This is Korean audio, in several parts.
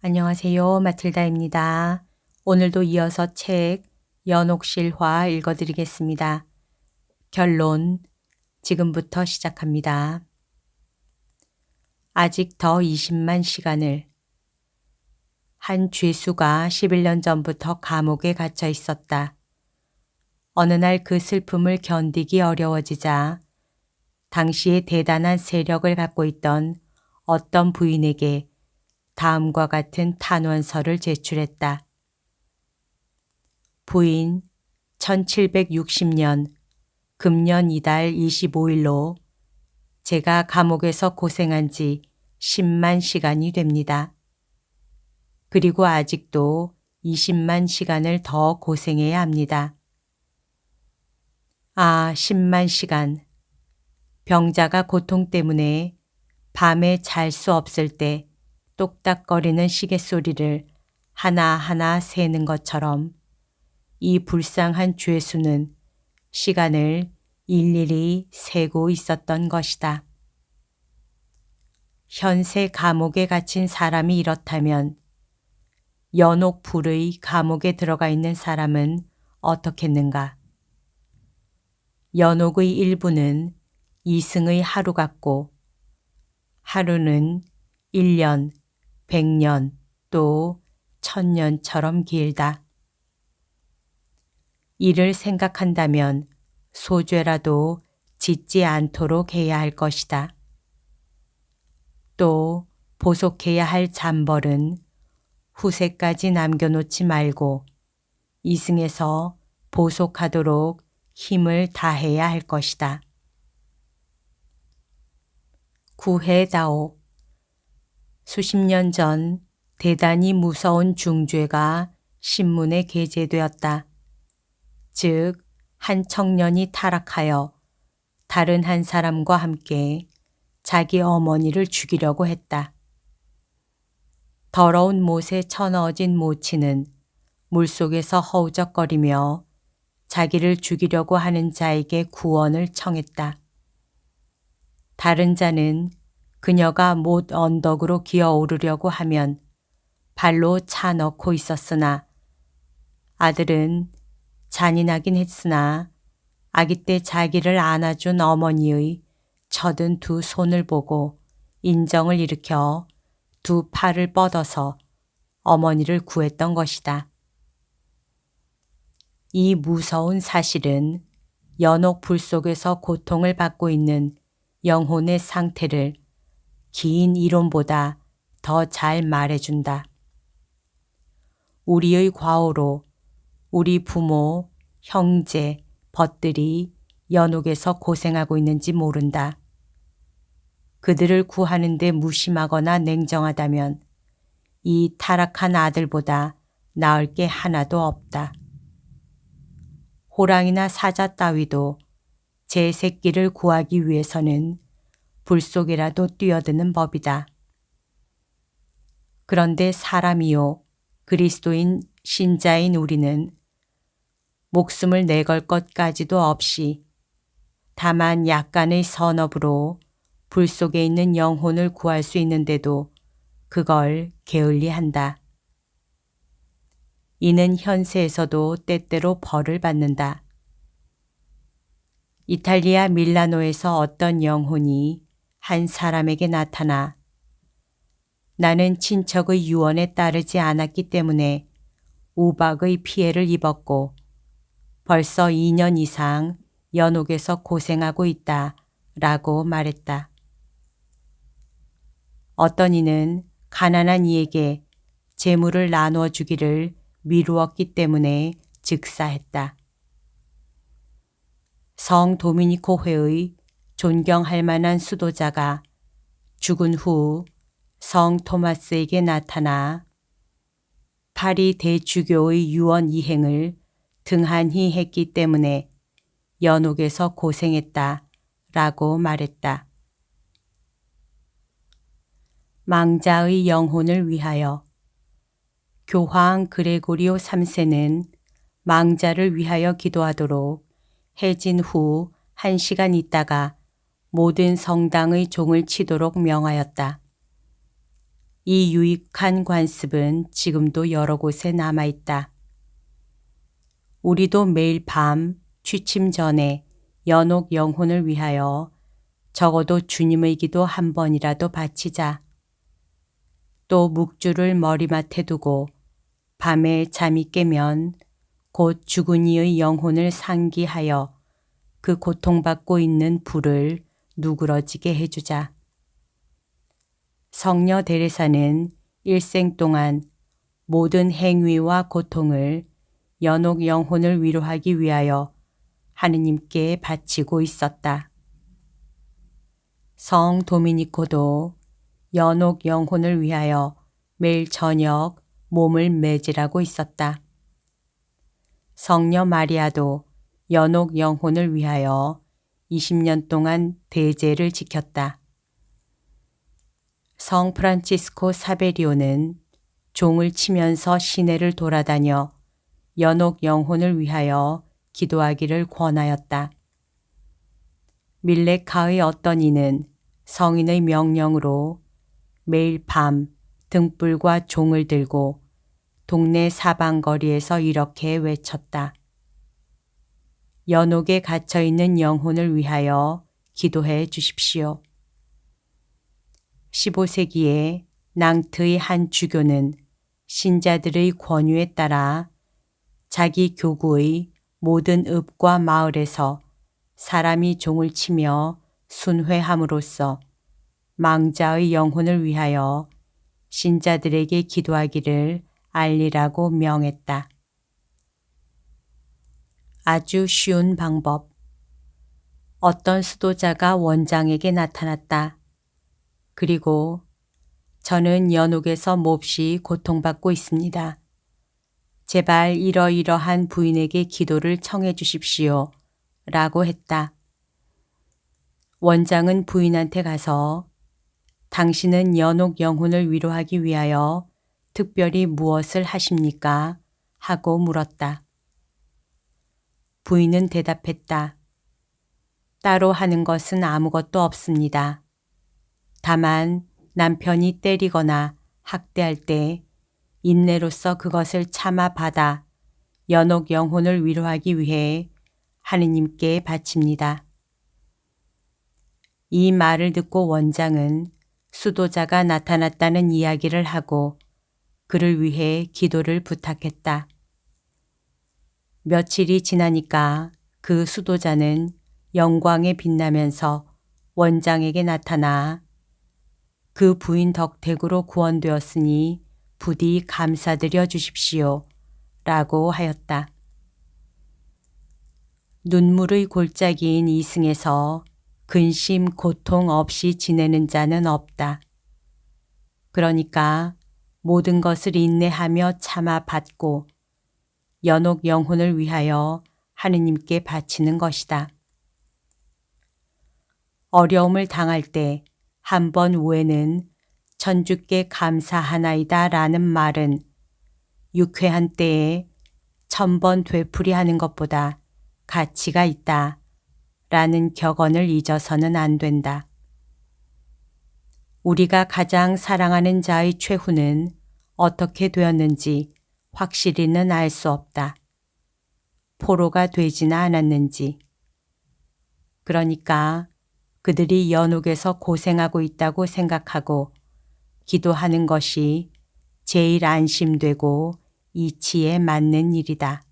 안녕하세요. 마틸다입니다. 오늘도 이어서 책 연옥실화 읽어드리겠습니다. 결론 지금부터 시작합니다. 아직 더 20만 시간을 한 죄수가 11년 전부터 감옥에 갇혀 있었다. 어느 날 그 슬픔을 견디기 어려워지자 당시에 대단한 세력을 갖고 있던 어떤 부인에게 다음과 같은 탄원서를 제출했다. 부인 1760년 금년 이달 25일로 제가 감옥에서 고생한 지 10만 시간이 됩니다. 그리고 아직도 20만 시간을 더 고생해야 합니다. 아, 10만 시간. 병자가 고통 때문에 밤에 잘 수 없을 때 똑딱거리는 시계 소리를 하나하나 세는 것처럼 이 불쌍한 죄수는 시간을 일일이 세고 있었던 것이다. 현세 감옥에 갇힌 사람이 이렇다면 연옥 불의 감옥에 들어가 있는 사람은 어떻겠는가? 연옥의 일부는 이승의 하루 같고 하루는 1년, 100년 또 천년처럼 길다. 이를 생각한다면 소죄라도 짓지 않도록 해야 할 것이다. 또 보속해야 할 잠벌은 후세까지 남겨놓지 말고 이승에서 보속하도록 힘을 다해야 할 것이다. 구해다오 수십 년 전 대단히 무서운 중죄가 신문에 게재되었다. 즉, 한 청년이 타락하여 다른 한 사람과 함께 자기 어머니를 죽이려고 했다. 더러운 못에 쳐넣어진 모치는 물속에서 허우적거리며 자기를 죽이려고 하는 자에게 구원을 청했다. 다른 자는 그녀가 못 언덕으로 기어오르려고 하면 발로 차 넣고 있었으나 아들은 잔인하긴 했으나 아기 때 자기를 안아준 어머니의 처든 두 손을 보고 인정을 일으켜 두 팔을 뻗어서 어머니를 구했던 것이다. 이 무서운 사실은 연옥 불 속에서 고통을 받고 있는 영혼의 상태를 긴 이론보다 더 잘 말해준다. 우리의 과오로 우리 부모, 형제, 벗들이 연옥에서 고생하고 있는지 모른다. 그들을 구하는데 무심하거나 냉정하다면 이 타락한 아들보다 나을 게 하나도 없다. 호랑이나 사자 따위도 제 새끼를 구하기 위해서는 불 속이라도 뛰어드는 법이다. 그런데 사람이요, 그리스도인 신자인 우리는 목숨을 내걸 것까지도 없이 다만 약간의 선업으로 불 속에 있는 영혼을 구할 수 있는데도 그걸 게을리 한다. 이는 현세에서도 때때로 벌을 받는다. 이탈리아 밀라노에서 어떤 영혼이 한 사람에게 나타나 나는 친척의 유언에 따르지 않았기 때문에 우박의 피해를 입었고 벌써 2년 이상 연옥에서 고생하고 있다 라고 말했다. 어떤 이는 가난한 이에게 재물을 나누어 주기를 미루었기 때문에 즉사했다. 성 도미니코 회의 존경할 만한 수도자가 죽은 후 성 토마스에게 나타나 파리 대주교의 유언 이행을 등한히 했기 때문에 연옥에서 고생했다 라고 말했다. 망자의 영혼을 위하여 교황 그레고리오 3세는 망자를 위하여 기도하도록 해진 후한 시간 있다가 모든 성당의 종을 치도록 명하였다. 이 유익한 관습은 지금도 여러 곳에 남아있다. 우리도 매일 밤 취침 전에 연옥 영혼을 위하여 적어도 주님의 기도 한 번이라도 바치자. 또 묵주를 머리맡에 두고 밤에 잠이 깨면 곧 죽은 이의 영혼을 상기하여 그 고통받고 있는 불을 누그러지게 해주자. 성녀 데레사는 일생 동안 모든 행위와 고통을 연옥 영혼을 위로하기 위하여 하느님께 바치고 있었다. 성 도미니코도 연옥 영혼을 위하여 매일 저녁 몸을 매질하고 있었다. 성녀 마리아도 연옥 영혼을 위하여 20년 동안 대제를 지켰다. 성 프란치스코 사베리오는 종을 치면서 시내를 돌아다녀 연옥 영혼을 위하여 기도하기를 권하였다. 밀레카의 어떤 이는 성인의 명령으로 매일 밤 등불과 종을 들고 동네 사방거리에서 이렇게 외쳤다. 연옥에 갇혀 있는 영혼을 위하여 기도해 주십시오. 15세기에 낭트의 한 주교는 신자들의 권유에 따라 자기 교구의 모든 읍과 마을에서 사람이 종을 치며 순회함으로써 망자의 영혼을 위하여 신자들에게 기도하기를 알리라고 명했다. 아주 쉬운 방법. 어떤 수도자가 원장에게 나타났다. 그리고 저는 연옥에서 몹시 고통받고 있습니다. 제발 이러이러한 부인에게 기도를 청해 주십시오. 라고 했다. 원장은 부인한테 가서 당신은 연옥 영혼을 위로하기 위하여 특별히 무엇을 하십니까? 하고 물었다. 부인은 대답했다. 따로 하는 것은 아무것도 없습니다. 다만 남편이 때리거나 학대할 때 인내로서 그것을 참아 받아 연옥 영혼을 위로하기 위해 하느님께 바칩니다. 이 말을 듣고 원장은 수도자가 나타났다는 이야기를 하고 그를 위해 기도를 부탁했다. 며칠이 지나니까 그 수도자는 영광에 빛나면서 원장에게 나타나 그 부인 덕택으로 구원되었으니 부디 감사드려 주십시오. 라고 하였다. 눈물의 골짜기인 이승에서 근심 고통 없이 지내는 자는 없다. 그러니까 모든 것을 인내하며 참아 받고 연옥 영혼을 위하여 하느님께 바치는 것이다. 어려움을 당할 때 한번 외에는 천주께 감사하나이다 라는 말은 유쾌한 때에 천번 되풀이하는 것보다 가치가 있다 라는 격언을 잊어서는 안 된다. 우리가 가장 사랑하는 자의 최후는 어떻게 되었는지 확실히는 알 수 없다. 포로가 되지는 않았는지. 그러니까 그들이 연옥에서 고생하고 있다고 생각하고 기도하는 것이 제일 안심되고 이치에 맞는 일이다.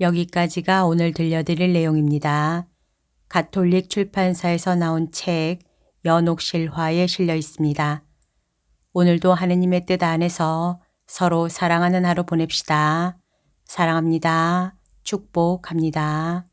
여기까지가 오늘 들려드릴 내용입니다. 가톨릭 출판사에서 나온 책 연옥실화에 실려 있습니다. 오늘도 하느님의 뜻 안에서 서로 사랑하는 하루 보냅시다. 사랑합니다. 축복합니다.